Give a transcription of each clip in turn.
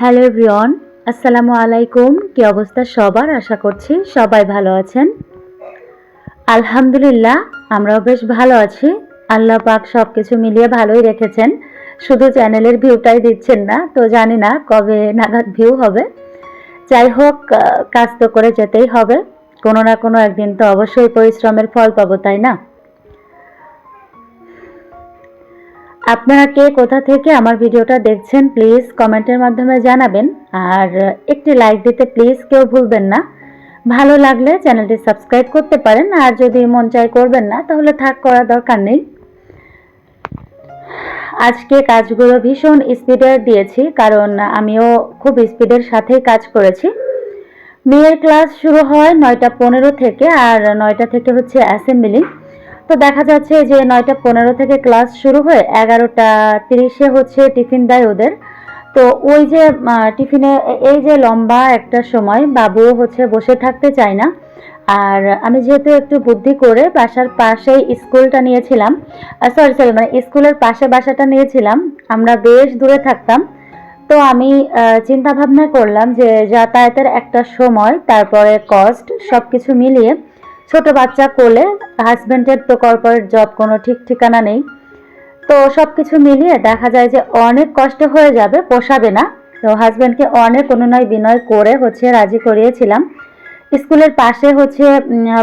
Hello everyone, আসসালামু আলাইকুম। কি অবস্থা সবার? আশা করছি সবাই ভালো আছেন। আলহামদুলিল্লাহ, আমরাও বেশ ভালো আছি। আল্লাহ পাক সব কিছু মিলিয়ে ভালোই রেখেছেন। শুধু চ্যানেলের ভিউটাই দিচ্ছেন না, তো জানি না কবে নাগাদ ভিউ হবে। যাই হোক কাজ তো করে যেতেই হবে। কোনো না কোনো একদিন তো অবশ্যই পরিশ্রমের ফল পাবো, তাই না? আপনারা কে কোথা থেকে আমার ভিডিওটা দেখছেন প্লিজ কমেন্টের মাধ্যমে জানাবেন। আর একটি লাইক দিতে প্লিজ কেউ ভুলবেন না। ভালো লাগলে চ্যানেলটি সাবস্ক্রাইব করতে পারেন, আর যদি মন চাই করবেন না, তাহলে থাক, করার দরকার নেই। আজকে কাজগুলো ভীষণ স্পিডে দিয়েছি, কারণ আমিও খুব স্পিডের সাথেই কাজ করেছি। মেয়ের ক্লাস শুরু হয় নয়টা পনেরো থেকে, আর নয়টা থেকে হচ্ছে অ্যাসেম্বলি তো দেখা যাচ্ছে যে নয়টা পনেরো থেকে ক্লাস শুরু হয়ে এগারোটা তিরিশে হচ্ছে টিফিন দেয় ওদের। তো ওই যে টিফিনে এই যে লম্বা একটা সময় বাবুও হচ্ছে বসে থাকতে চায় না। আর আমি যেহেতু একটু বুদ্ধি করে বাসার পাশেই স্কুলটা নিয়েছিলাম সরি সরি মানে স্কুলের পাশে বাসাটা নিয়েছিলাম, আমরা বেশ দূরে থাকতাম। তো আমি চিন্তা ভাবনা করলাম যে যাতায়াতের একটা সময়, তারপরে কস্ট সব কিছু মিলিয়ে ছোট বাচ্চা কোলে হাজব্যান্ডের কর্পোরেট জব কোনো ঠিক ঠিকানা নেই। তো সব কিছু মিলিয়ে দেখা যায় যে অনেক কষ্ট হয়ে যাবে, পোষাবে না। তো হাজব্যান্ডকে অনেক অনুনয় বিনয় করে হচ্ছে রাজি করিয়েছিলাম। স্কুলের পাশে হচ্ছে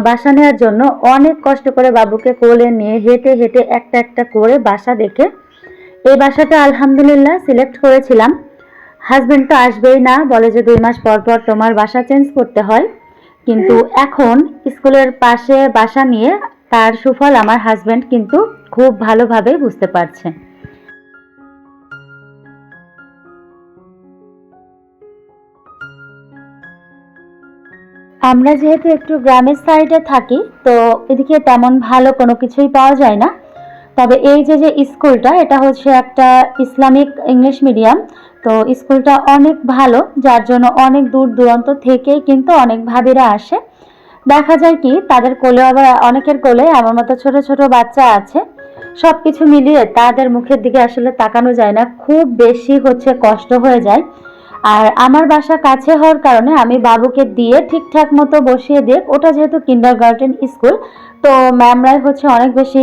বাসা নেওয়ার জন্য অনেক কষ্ট করে বাবুকে কোলে নিয়ে হেঁটে হেঁটে একটা একটা করে বাসা দেখে এই বাসাটা আলহামদুলিল্লাহ সিলেক্ট করেছিলাম। হাজব্যান্ড তো আসবেই না, বলে যে দুই মাস পর পর তোমার বাসা চেঞ্জ করতে হয়। কিন্তু এখন স্কুলের পাশে বাসা নিয়ে তার সুফল আমার হাজব্যান্ড কিন্তু খুব ভালোভাবে বুঝতে পারছে। আমরা যেহেতু একটু গ্রামের সাইডে থাকি, তো এদিকে তেমন ভালো কোনো কিছুই পাওয়া যায় না। তবে এই যে যে স্কুলটা, এটা হচ্ছে একটা ইসলামিক ইংলিশ মিডিয়াম তো স্কুলটা অনেক ভালো, যার জন্য অনেক দূর দূরান্ত থেকেই কিন্তু অনেক ভাবিরা আসে। দেখা যায় কি, তাদের কোলে আবার অনেকের কোলে আমার মতো ছোট ছোট বাচ্চা আছে। সব কিছু মিলিয়ে তাদের মুখের দিকে আসলে তাকানো যায় না, খুব বেশি হচ্ছে কষ্ট হয়ে যায়। আর আমার বাসা কাছে হওয়ার কারণে আমি বাবুকে দিয়ে ঠিকঠাক মতো বসিয়ে দিয়ে, ওটা যেহেতু কিন্ডার গার্ডেন স্কুল তো ম্যামরাই হচ্ছে অনেক বেশি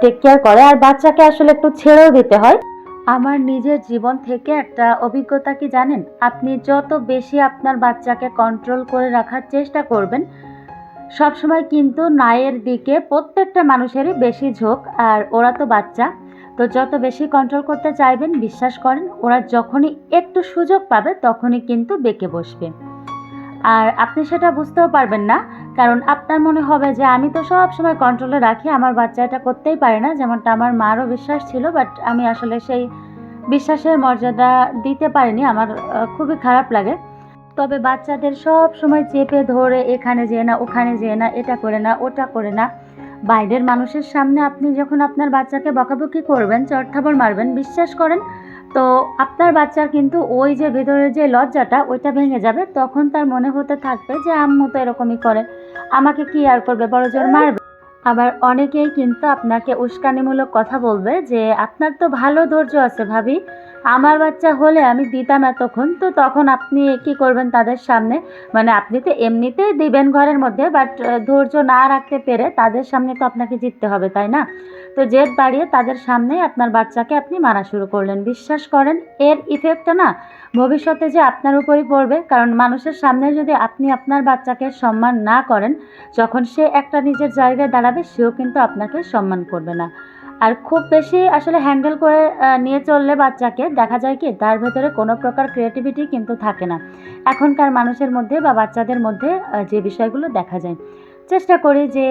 টেক কেয়ার করে। আর বাচ্চাকে আসলে একটু ছেড়েও দিতে হয়। আমার নিজের জীবন থেকে একটা অভিজ্ঞতা কি জানেন? আপনি যত বেশি আপনার বাচ্চাকে কন্ট্রোল করে রাখার চেষ্টা করবেন, সবসময় কিন্তু নায়ের দিকে প্রত্যেকটা মানুষেরই বেশি ঝোঁক, আর ওরা তো বাচ্চা। তো যত বেশি কন্ট্রোল করতে চাইবেন, বিশ্বাস করেন, ওরা যখনই একটু সুযোগ পাবে, তখনই কিন্তু বেঁকে বসবে। আর আপনি সেটা বুঝতেও পারবেন না, কারণ আপনার মনে হবে যে আমি তো সব সময় কন্ট্রোলে রাখি, আমার বাচ্চা এটা করতেই পারে না, যেমনটা আমার মারও বিশ্বাস ছিল বাট আমি আসলে সেই বিশ্বাসের মর্যাদা দিতে পারিনি, আমার খুবই খারাপ লাগে। তবে বাচ্চাদের সব সময় চেপে ধরে এখানে যেয়ে না, ওখানে যেয়ে না, এটা করে না, ওটা করে না। বাইরের মানুষের সামনে আপনি যখন আপনার বাচ্চাকে বকাবকি করবেন চড়থাবড় মারবেন, বিশ্বাস করেন তো আপনার বাচ্চার কিন্তু ওই যে ভেতরের যে লজ্জাটা, ওইটা ভেঙে যাবে। তখন তার মনে হতে থাকবে যে, আম্মু তো এরকমই করে। আমাকে কি আর করবে? বড় জোর মারবে? আবার অনেকেই কিন্তু আপনাকে উস্কানিমূলক কথা বলবে যে, আপনার তো ভালো ধৈর্য আছে ভাবি। আমার বাচ্চা হলে আমি দিতাম এতক্ষণ, তো তখন আপনি কি করবেন তাদের সামনে? মানে আপনি তো এমনিতেই দিবেন ঘরের মধ্যে বাট ধৈর্য না রাখতে পেরে তাদের সামনে তো আপনাকে জিততে হবে, তাই না? তো জেদ বাড়িয়ে তাদের সামনেই আপনার বাচ্চাকে আপনি মারা শুরু করলেন। বিশ্বাস করেন, এর ইফেক্টটা না ভবিষ্যতে যে আপনার উপরই পড়বে। কারণ মানুষের সামনে যদি আপনি আপনার বাচ্চাকে সম্মান না করেন, যখন সে একটা নিজের জায়গায় দাঁড়াবে, সেও কিন্তু আপনাকে সম্মান করবে না। আর খুব বেশি আসলে হ্যান্ডেল করে নিয়ে চললে বাচ্চাকে দেখা যায় কি তার ভেতরে কোনো প্রকার ক্রিয়েটিভিটি কিন্তু থাকে না। এখনকার মানুষের মধ্যে বা বাচ্চাদের মধ্যে যে বিষয়গুলো দেখা যায়। চেষ্টা করি যে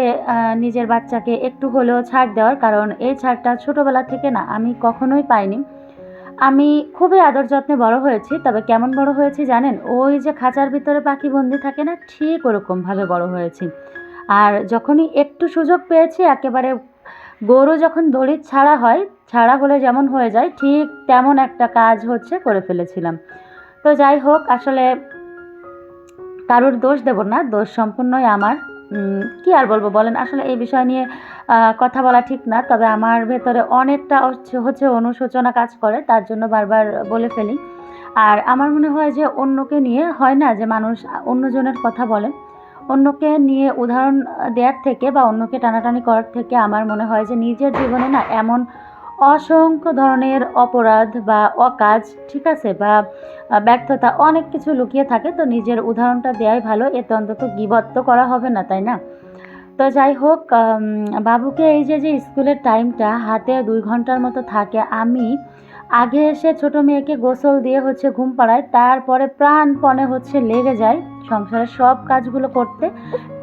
নিজের বাচ্চাকে একটু হলেও ছাড় দেওয়ার কারণ এই ছাড়টা ছোটোবেলা থেকে না আমি কখনোই পাইনি। আমি খুবই আদর যত্নে বড় হয়েছি, তবে কেমন বড় হয়েছি জানেন? ওই যে খাঁচার ভিতরে পাখি বন্দি থাকে না, ঠিক ওরকমভাবে বড় হয়েছি। আর যখনই একটু সুযোগ পেয়েছি, একেবারে গরু যখন দড়ি ছাড়া হয়, ছাড়া হলে যেমন হয়ে যায়, ঠিক তেমন একটা কাজ হচ্ছে করে ফেলেছিলাম। তো যাই হোক, আসলে কারোর দোষ দেব না, দোষ সম্পূর্ণই আমার। কি আর বলব বলেন, আসলে এই বিষয় নিয়ে কথা বলা ঠিক না, তবে আমার ভেতরে অনেকটা হচ্ছে অনুশোচনা কাজ করে, তার জন্য বারবার বলে ফেলি। আর আমার মনে হয় যে অন্যকে নিয়ে হয় না যে মানুষ অন্যজনের কথা বলে। অন্যকে নিয়ে উদাহরণ দেওয়ার থেকে বা অন্যকে টানাটানি করার থেকে আমার মনে হয় যে নিজের জীবনে না এমন অসংখ্য ধরনের অপরাধ বা অকাজ, ঠিক আছে, বা ব্যর্থতা অনেক কিছু লুকিয়ে থাকে। তো নিজের উদাহরণটা দেওয়াই ভালো। এতে অন্তত গিবত্ত করা হবে না, তাই না? তো যাই হোক বাবুকে এই যে যে স্কুলের টাইমটা হাতে দুই ঘণ্টার মতো থাকে, আমি আগে এসে ছোট মেয়েকে গোসল দিয়ে হচ্ছে ঘুম পাড়ায়, তারপরে প্রাণপণে হচ্ছে লেগে যায় সংসারের সব কাজগুলো করতে।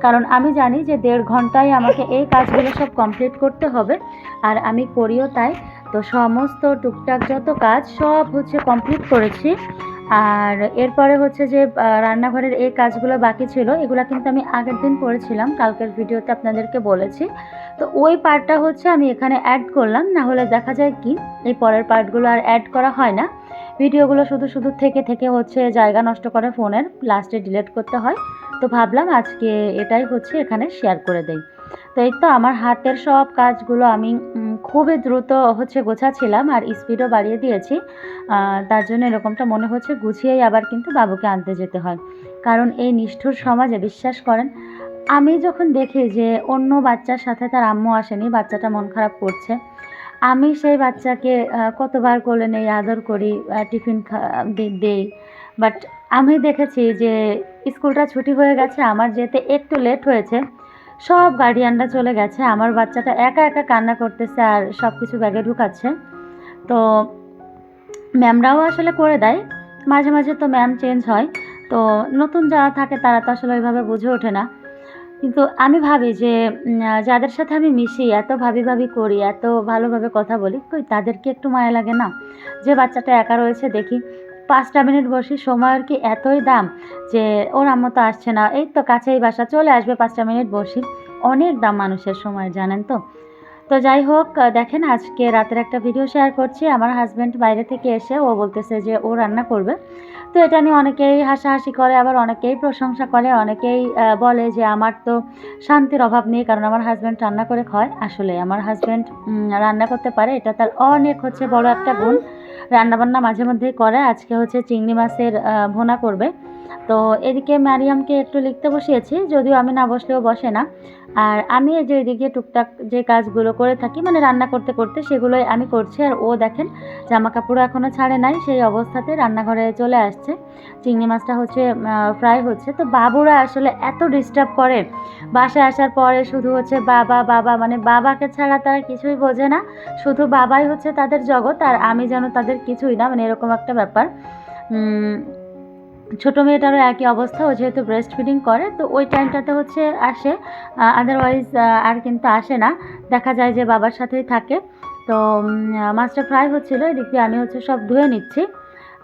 কারণ আমি জানি যে দেড় ঘন্টায় আমাকে এই কাজগুলো সব কমপ্লিট করতে হবে, আর আমি করিও তাই। তো সমস্ত টুকটাক যত কাজ সব হচ্ছে কমপ্লিট করেছি। আর এরপরে হচ্ছে যে রান্নাঘরের এই কাজগুলো বাকি ছিল, এগুলো কিন্তু আমি আগের দিন করেছিলাম কালকের ভিডিওতে আপনাদেরকে বলেছি। তো ওই পার্টটা হচ্ছে আমি এখানে অ্যাড করলাম, না হলে দেখা যায় কি, এই পরের পার্টগুলো আর অ্যাড করা হয় না। ভিডিওগুলো শুধু শুধু থেকে থেকে হচ্ছে জায়গা নষ্ট করে ফোনের লাস্টে ডিলিট করতে হয়। তো ভাবলাম আজকে এটাই হচ্ছে এখানে শেয়ার করে দেই। তো এই তো আমার হাতের সব কাজগুলো আমি খুবই দ্রুত হচ্ছে গোছাচ্ছিলাম আর স্পিডও বাড়িয়ে দিয়েছি। তার জন্য এরকমটা মনে হচ্ছে গুছিয়েই আবার কিন্তু বাবুকে আনতে যেতে হয়। কারণ এই নিষ্ঠুর সমাজে বিশ্বাস করেন, আমি যখন দেখি যে অন্য বাচ্চার সাথে তার আম্মু আসেনি, বাচ্চাটা মন খারাপ করছে, আমি সেই বাচ্চাকে কতবার কোলে নেই, আদর করি টিফিন দেই। বাট আমি দেখেছি যে স্কুলটা ছুটি হয়ে গেছে, আমার যেতে একটু লেট হয়েছে। সব গার্ডিয়ানরা চলে গেছে। আমার বাচ্চাটা একা একা কান্না করতেছে আর সব কিছু ব্যাগে ঢুকাচ্ছে। তো ম্যামরাও আসলে করে দেয়। মাঝে মাঝে তো ম্যাম চেঞ্জ হয়। তো নতুন যারা থাকে তারা তো আসলে ওইভাবে বুঝে ওঠে না। কিন্তু আমি ভাবি যে যাদের সাথে আমি মিশি, এত ভাবি ভাবি করি, এত ভালোভাবে কথা বলি, কই তাদেরকে একটু মায়া লাগে না? যে বাচ্চাটা একা রয়েছে দেখি। পাঁচটা মিনিট বসি সময়ের কি এতই দাম যে ওর আম্মু তো আসছে না। এই তো কাছেই বাসা, চলে আসবে পাঁচটা মিনিট বসি। অনেক দাম মানুষের সময়, জানেন তো? তো যাই হোক, দেখেন আজকে রাতের একটা ভিডিও শেয়ার করছি। আমার হাজব্যান্ড বাইরে থেকে এসে ও বলতেছে যে ও রান্না করবে। তো এটা নিয়ে অনেকেই হাসাহাসি করে, আবার অনেকেই প্রশংসা করে, অনেকেই বলে যে আমার তো শান্তির অভাব নেই, কারণ আমার হাজব্যান্ড রান্না করে খায়। আসলে আমার হাজব্যান্ড রান্না করতে পারে, এটা তার অনেক হচ্ছে বড় একটা গুণ। রান্নাবান্না মাঝে মধ্যেই করে। আজকে হচ্ছে চিংড়ি মাছের ভোনা করবে। তো এদিকে ম্যারিয়ামকে একটু লিখতে বসিয়েছি, যদিও আমি না বসলেও বসে না। আর আমি যে এদিকে টুকটাক যে কাজগুলো করে থাকি মানে রান্না করতে করতে সেগুলোই আমি করছি। আর ও দেখেন জামা কাপড় এখনও ছাড়ে নাই, সেই অবস্থাতে রান্নাঘরে চলে আসছে। চিংড়ি মাছটা হচ্ছে ফ্রাই হচ্ছে। তো বাবুরা আসলে এত ডিস্টার্ব করে। বাসায় আসার পরে শুধু হচ্ছে বাবা বাবা মানে বাবাকে ছাড়া তারা কিছুই বোঝে না। শুধু বাবাই হচ্ছে তাদের জগৎ, আর আমি যেন তাদের কিছুই না মানে এরকম একটা ব্যাপার। ছোট মেয়েটারও একই অবস্থা, ও যেহেতু ব্রেস্ট ফিডিং করে, তো ওই টাইমটাতে হচ্ছে আসে। আদারওয়াইজ আর কিন্তু আসে না। দেখা যায় যে বাবার সাথেই থাকে। তো মাছটা ফ্রাই হচ্ছিল, এদিক দিয়ে আমি হচ্ছে সব ধুয়ে নিচ্ছি।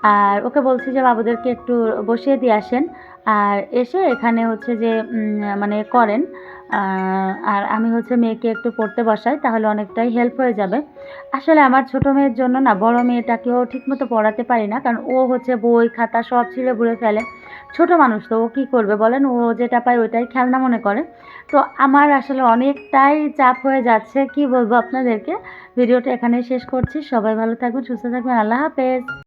আর ওকে বলছি যে, বাবুদেরকে একটু বসিয়ে দিয়ে আসেন। আর এসে এখানে হচ্ছে যে মানে করেন। আর আমি হচ্ছে মেয়েকে একটু পড়তে বসাই, তাহলে অনেকটাই হেল্প হয়ে যাবে। আসলে আমার ছোট মেয়ের জন্য না, বড় মেয়েটাকেও ঠিকমতো পড়াতে পারি না, কারণ ও হচ্ছে বই, খাতা সব ছিঁড়ে বুড়ে ফেলে। ছোট মানুষ তো, ও কী করবে বলেন? ও যেটা পায় ওইটাই খেলনা মনে করে। তো আমার আসলে অনেকটাই চাপ হয়ে যাচ্ছে, কি বলব আপনাদেরকে? ভিডিওটা এখানেই শেষ করছি। সবাই ভালো থাকবেন, সুস্থ থাকবেন। আল্লাহ হাফেজ।